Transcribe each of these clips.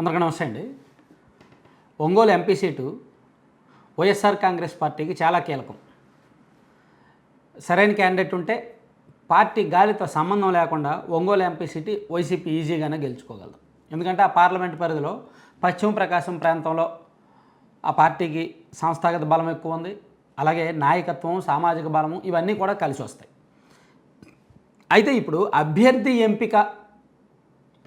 అందరికీ నమస్తే అండి. Ongole MP seat YSR Congress పార్టీకి చాలా కీలకం. సరైన క్యాండిడేట్ ఉంటే పార్టీ గాలితో సంబంధం లేకుండా ఒంగోలు ఎంపీ సీటు వైసీపీ ఈజీగానే గెలుచుకోగలదు. ఎందుకంటే ఆ పార్లమెంట్ పరిధిలో పశ్చిమ ప్రకాశం ప్రాంతంలో ఆ పార్టీకి సంస్థాగత బలం ఎక్కువ ఉంది. అలాగే నాయకత్వం సామాజిక బలము ఇవన్నీ కూడా కలిసి వస్తాయి. అయితే ఇప్పుడు అభ్యర్థి ఎంపిక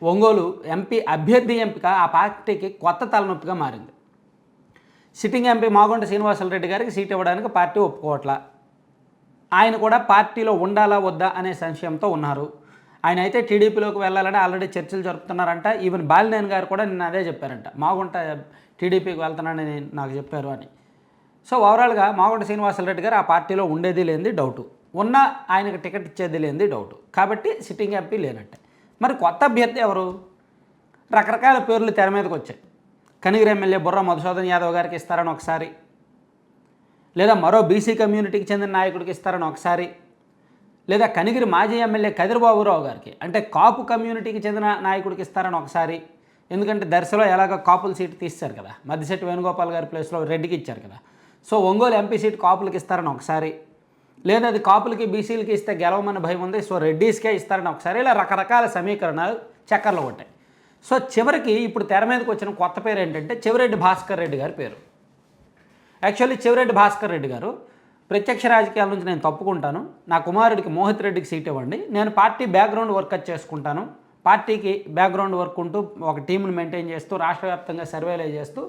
ఒంగోలు ఎంపీ అభ్యర్థి ఎంపిక ఆ పార్టీకి కొత్త తలనొప్పిగా మారింది. సిట్టింగ్ ఎంపీ మాగుంట శ్రీనివాసరెడ్డి గారికి సీట్ ఇవ్వడానికి పార్టీ ఒప్పుకోవట్లా. ఆయన కూడా పార్టీలో ఉండాలా వద్దా అనే సంశయంతో ఉన్నారు. ఆయన అయితే టీడీపీలోకి వెళ్ళాలని ఆల్రెడీ చర్చలు జరుపుతున్నారంట. ఈవెన్ బాలినేని గారు కూడా నిన్న అదే చెప్పారంట. మాగుంట టీడీపీకి వెళ్తానని నాకు చెప్పారు అని. సో ఓవరాల్గా మాగుంట శ్రీనివాసరెడ్డి గారు ఆ పార్టీలో ఉండేది లేనిది డౌటు. ఉన్నా ఆయనకు టికెట్ ఇచ్చేది లేనిది డౌటు. కాబట్టి సిట్టింగ్ ఎంపీ లేనట్టే. మరి కొత్త అభ్యర్థి ఎవరు? రకరకాల పేర్లు తెర మీదకి వచ్చాయి. కనిగిరి ఎమ్మెల్యే బుర్ర మధుసూదన్ యాదవ్ గారికి ఇస్తారని ఒకసారి లేదా మరో బీసీ కమ్యూనిటీకి చెందిన నాయకుడికి ఇస్తారని ఒకసారి లేదా కనిగిరి మాజీ ఎమ్మెల్యే కదిరిబాబురావు గారికి అంటే కాపు కమ్యూనిటీకి చెందిన నాయకుడికి ఇస్తారని ఒకసారి ఎందుకంటే దర్శలో ఎలాగో కాపుల సీటు తీశారు కదా. మద్దిశెట్టి వేణుగోపాల్ గారి ప్లేస్లో రెడ్డికి ఇచ్చారు కదా. సో ఒంగోలు ఎంపీ సీట్ కాపులకి ఇస్తారని ఒకసారి లేదా అది కాపులకి బీసీలకి ఇస్తే గెలవమని భయం ఉంది. సో రెడ్డీస్కే ఇస్తారని ఒకసారి ఇలా రకరకాల సమీకరణాలు చక్కర్లో ఉంటాయి సో చివరికి ఇప్పుడు తెర మీదకి వచ్చిన కొత్త పేరు ఏంటంటే చివరెడ్డి భాస్కర్ రెడ్డి గారి పేరు. యాక్చువల్లీ చివరెడ్డి భాస్కర్ రెడ్డి గారు ప్రత్యక్ష రాజకీయాల నుంచి నేను తప్పుకుంటాను. నా కుమారుడికి మోహిత్ రెడ్డికి సీట్ ఇవ్వండి. నేను పార్టీ బ్యాక్గ్రౌండ్ వర్క్ చేసుకుంటాను. పార్టీకి బ్యాక్గ్రౌండ్ వర్క్ ఉంటూ ఒక టీంను మెయింటైన్ చేస్తూ రాష్ట్ర వ్యాప్తంగా సర్వేలు చేస్తూ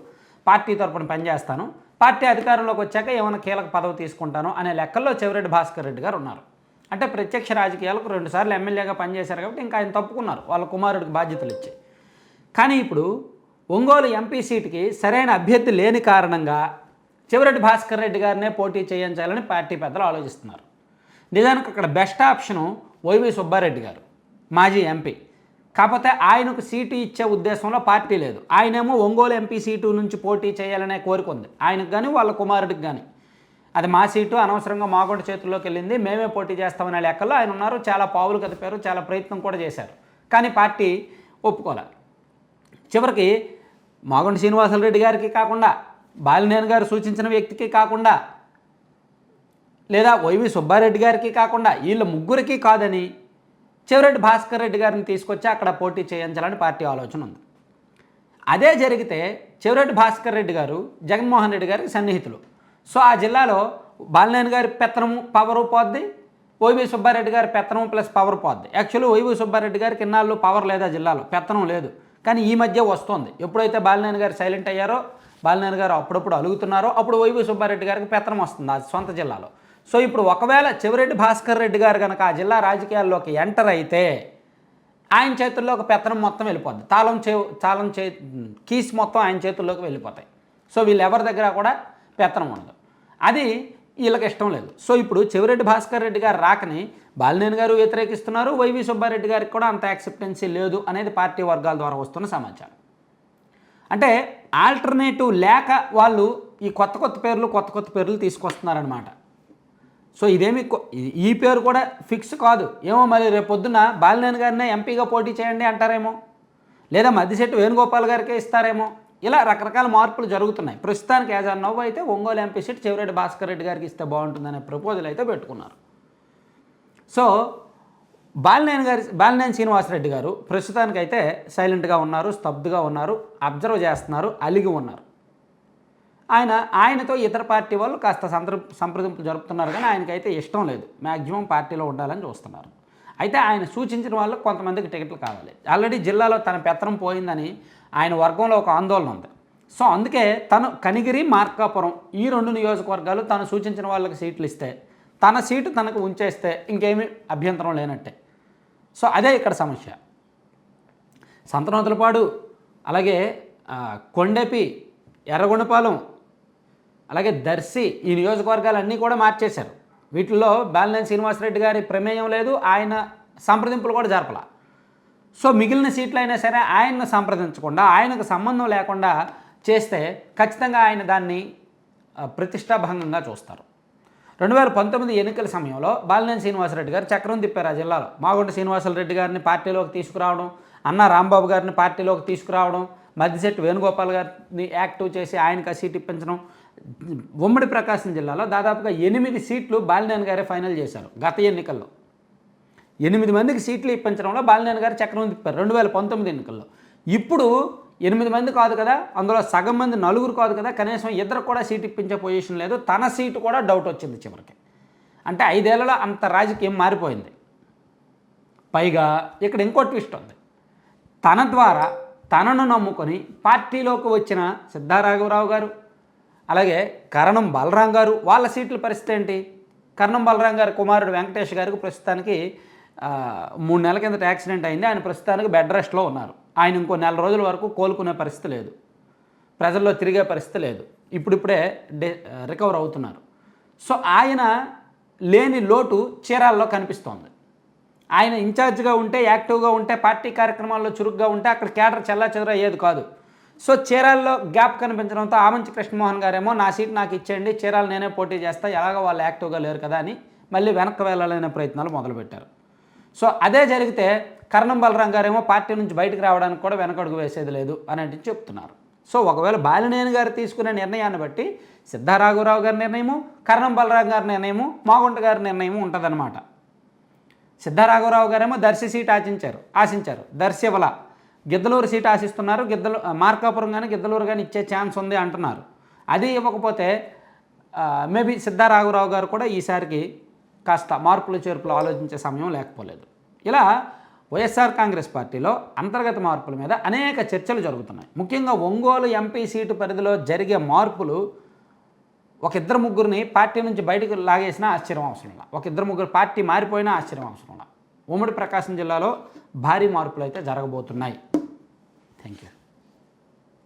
పార్టీ తరపున పనిచేస్తాను. పార్టీ అధికారంలోకి వచ్చాక ఏమైనా కీలక పదవి తీసుకుంటాను అనే లెక్కల్లో చివరెడ్డి భాస్కర్ రెడ్డి గారు ఉన్నారు. అంటే ప్రత్యక్ష రాజకీయాలకు రెండుసార్లు ఎమ్మెల్యేగా పనిచేశారు కాబట్టి ఇంకా ఆయన తప్పుకున్నారు వాళ్ళ కుమారుడికి బాధ్యతలు ఇచ్చి. కానీ ఇప్పుడు ఒంగోలు ఎంపీ సీటుకి సరైన అభ్యర్థి లేని కారణంగా చివరెడ్డి భాస్కర్ రెడ్డి గారినే పోటీ చేయించాలని పార్టీ పెద్దలు ఆలోచిస్తున్నారు. నిజానికి అక్కడ బెస్ట్ ఆప్షను వైవి సుబ్బారెడ్డి గారు మాజీ ఎంపీ. కాకపోతే ఆయనకు సీటు ఇచ్చే ఉద్దేశంలో పార్టీ లేదు. ఆయనేమో ఒంగోలు ఎంపీ సీటు నుంచి పోటీ చేయాలనే కోరిక ఉంది. ఆయనకు కానీ వాళ్ళ కుమారుడికి కానీ అది మా సీటు అనవసరంగా మాగొండ చేతుల్లోకి వెళ్ళింది మేమే పోటీ చేస్తామనే లెక్కల్లో ఆయన ఉన్నారు. చాలా పావులు కదిపారు చాలా ప్రయత్నం కూడా చేశారు. కానీ పార్టీ ఒప్పుకోలే. చివరికి మాగొండ శ్రీనివాసరెడ్డి గారికి కాకుండా బాలినేని గారు సూచించిన వ్యక్తికి కాకుండా లేదా వైవి సుబ్బారెడ్డి గారికి కాకుండా వీళ్ళ ముగ్గురికి కాదని చివరెడ్డి భాస్కర్ రెడ్డి గారిని తీసుకొచ్చి అక్కడ పోటీ చేయించాలని పార్టీ ఆలోచన ఉంది. అదే జరిగితే చివరెడ్డి భాస్కర్ రెడ్డి గారు జగన్మోహన్ రెడ్డి గారికి సన్నిహితులు. సో ఆ జిల్లాలో బాలినేని గారి పెత్తనము పవరు పోద్ది ఓవి సుబ్బారెడ్డి గారి పెత్తనం ప్లస్ పవర్ పోద్ది. యాక్చువల్లీ ఓవి సుబ్బారెడ్డి గారికి ఇన్నాళ్ళు పవర్ లేదా జిల్లాలో పెత్తనం లేదు. కానీ ఈ మధ్య వస్తుంది. ఎప్పుడైతే బాలినేని గారు సైలెంట్ అయ్యారో బాలినేని గారు అప్పుడప్పుడు అలుగుతున్నారో అప్పుడు వైవి సుబ్బారెడ్డి గారికి పెత్తనం వస్తుంది ఆ సొంత జిల్లాలో. సో ఇప్పుడు ఒకవేళ చివరెడ్డి భాస్కర్ రెడ్డి గారు కనుక ఆ జిల్లా రాజకీయాల్లోకి ఎంటర్ అయితే ఆయన చేతుల్లో ఒక పెత్తనం మొత్తం వెళ్ళిపోద్ది. తాళం చే తాళం చే కీస్ మొత్తం ఆయన చేతుల్లోకి వెళ్ళిపోతాయి. సో వీళ్ళు ఎవరి దగ్గర కూడా పెత్తనం ఉండదు. అది వీళ్ళకి ఇష్టం లేదు. సో ఇప్పుడు చివరెడ్డి భాస్కర్ రెడ్డి గారు రాకని బాలినేని గారు వ్యతిరేకిస్తున్నారు. వైవి సుబ్బారెడ్డి గారికి కూడా అంత యాక్సెప్టెన్సీ లేదు అనేది పార్టీ వర్గాల ద్వారా వస్తున్న సమాచారం. అంటే ఆల్టర్నేటివ్ లేక వాళ్ళు ఈ కొత్త కొత్త పేర్లు కొత్త కొత్త పేర్లు తీసుకొస్తున్నారనమాట సో ఇదేమి ఈ- పేరు కూడా ఫిక్స్ కాదు. ఏమో మరి రేపు పొద్దున్న బాలినేని గారినే ఎంపీగా పోటీ చేయండి అంటారేమో? లేదా మద్దిశెట్టి వేణుగోపాల్ గారికే ఇస్తారేమో? ఇలా రకరకాల మార్పులు జరుగుతున్నాయి. ప్రస్తుతానికి యాజ్ అన్ నవ్వు అయితే ఒంగోలు ఎంపీ సీట్ చెవిరెడ్డి భాస్కర్ రెడ్డి గారికి ఇస్తే బాగుంటుందనే ప్రపోజల్ అయితే పెట్టుకున్నారు. సో బాలినేని గారి బాలినేని శ్రీనివాసరెడ్డి గారు ప్రస్తుతానికైతే సైలెంట్గా ఉన్నారు స్తబ్దుగా ఉన్నారు అబ్జర్వ్ చేస్తున్నారు అలిగి ఉన్నారు. ఆయన ఆయనతో ఇతర పార్టీ వాళ్ళు కాస్త సంప్ర సంప్రదింపులు జరుపుతున్నారు కానీ ఆయనకైతే ఇష్టం లేదు. మ్యాక్సిమం పార్టీలో ఉండాలని చూస్తున్నారు. అయితే ఆయన సూచించిన వాళ్ళు కొంతమందికి టికెట్లు కావాలి. ఆల్రెడీ జిల్లాలో తన పెత్తనం పోయిందని ఆయన వర్గంలో ఒక ఆందోళన ఉంది. సో అందుకే తను కనిగిరి మార్కాపురం ఈ రెండు నియోజకవర్గాలు తను సూచించిన వాళ్ళకి సీట్లు ఇస్తే తన సీటు తనకు ఉంచేస్తే ఇంకేమీ అభ్యంతరం లేనట్టే. సో అదే ఇక్కడ సమస్య. సంతనోతులపాడు అలాగే కొండెపి ఎర్రగొండపాలెం అలాగే దర్శి ఈ నియోజకవర్గాలన్నీ కూడా మార్చేశారు. వీటిల్లో బాలినేని శ్రీనివాసరెడ్డి గారి ప్రమేయం లేదు ఆయన సంప్రదింపులు కూడా జరపల. సో మిగిలిన సీట్లు అయినా సరే ఆయన్ను సంప్రదించకుండా ఆయనకు సంబంధం లేకుండా చేస్తే ఖచ్చితంగా ఆయన దాన్ని ప్రతిష్టాభంగంగా చూస్తారు. రెండు వేల పంతొమ్మిది ఎన్నికల సమయంలో బాలినేని శ్రీనివాసరెడ్డి గారు చక్రం తిప్పారు ఆ జిల్లాలో. మాగుంట శ్రీనివాసరెడ్డి గారిని పార్టీలోకి తీసుకురావడం అన్న రాంబాబు గారిని పార్టీలోకి తీసుకురావడం మద్దిశెట్టి వేణుగోపాల్ గారిని యాక్టివ్ చేసి ఆయనకు ఆ సీట్ ఇప్పించడం ఉమ్మడి ప్రకాశం జిల్లాలో దాదాపుగా ఎనిమిది సీట్లు బాలినేని గారే ఫైనల్ చేశారు గత ఎన్నికల్లో. ఎనిమిది మందికి సీట్లు ఇప్పించడంలో బాలినేని గారు చక్రం తిప్పారు రెండు వేల పంతొమ్మిది ఎన్నికల్లో. ఇప్పుడు ఎనిమిది మంది కాదు కదా అందులో సగం మంది నలుగురు కాదు కదా కనీసం ఇద్దరు కూడా సీట్ ఇప్పించే పొజిషన్ లేదు తన సీటు కూడా డౌట్ వచ్చింది చివరికి. అంటే ఐదేళ్ళలో అంత రాజకీయం మారిపోయింది. పైగా ఇక్కడ ఇంకో ట్విస్ట్ ఉంది. తన ద్వారా తనను నమ్ముకొని పార్టీలోకి వచ్చిన సిద్ధారాఘవరావు గారు అలాగే కరణం బలరాం గారు వాళ్ళ సీట్ల పరిస్థితి ఏంటి? కరణం బలరాం గారు కుమారుడు వెంకటేష్ గారికి ప్రస్తుతానికి మూడు నెలల కిందట యాక్సిడెంట్ అయింది. ఆయన ప్రస్తుతానికి బెడ్ రెస్ట్లో ఉన్నారు. ఆయన ఇంకో నెల రోజుల వరకు కోలుకునే పరిస్థితి లేదు. ప్రజల్లో తిరిగే పరిస్థితి లేదు. ఇప్పుడిప్పుడే డే రికవర్ అవుతున్నారు. సో ఆయన లేని లోటు చీరాల్లో కనిపిస్తోంది. ఆయన ఇన్ఛార్జ్గా ఉంటే యాక్టివ్గా ఉంటే పార్టీ కార్యక్రమాల్లో చురుగ్గా ఉంటే అక్కడ కేడర్ చెల్లా చెదర అయ్యేది కాదు. సో చీరాల్లో గ్యాప్ కనిపించడంతో ఆమంచి కృష్ణమోహన్ గారేమో నా సీట్ నాకు ఇచ్చేయండి చీరాలు నేనే పోటీ చేస్తా ఎలాగో వాళ్ళు యాక్టివ్గా లేరు కదా అని మళ్ళీ వెనక్కి వెళ్ళాలనే ప్రయత్నాలు మొదలుపెట్టారు. సో అదే జరిగితే కర్ణం బలరాం గారేమో పార్టీ నుంచి బయటకు రావడానికి కూడా వెనకడుగు వేసేది లేదు అని అంటే చెప్తున్నారు. సో ఒకవేళ బాలినేని గారు తీసుకునే నిర్ణయాన్ని బట్టి సిద్ధారాఘవరావు గారి నిర్ణయము కర్ణం బలరాం గారి నిర్ణయము మాగుంట గారి నిర్ణయము ఉంటుందన్నమాట. సిద్ధారాఘవరావు గారేమో దర్శి సీట్ ఆశించారు ఆశించారు. దర్శి గిద్దలూరు సీట్ ఆశిస్తున్నారు. గిద్దలు మార్కాపురం కానీ గిద్దలూరు కానీ ఇచ్చే ఛాన్స్ ఉంది అంటున్నారు. అది ఇవ్వకపోతే మేబీ సిద్ధారాఘవరావు గారు కూడా ఈసారికి కాస్త మార్పులు చేర్పులు ఆలోచించే సమయం లేకపోలేదు. ఇలా వైఎస్ఆర్ కాంగ్రెస్ పార్టీలో అంతర్గత మార్పుల మీద అనేక చర్చలు జరుగుతున్నాయి. ముఖ్యంగా ఒంగోలు ఎంపీ సీటు పరిధిలో జరిగే మార్పులు ఒక ఇద్దరు ముగ్గురిని పార్టీ నుంచి బయటకు లాగేసినా ఆశ్చర్యం అవసరం లేదు ఒక ఇద్దరు ముగ్గురు పార్టీ మారిపోయినా ఆశ్చర్యం అవసరం లేదు ఉమ్మడి ప్రకాశం జిల్లాలో భారీ మార్పులు అయితే జరగబోతున్నాయి. Thank you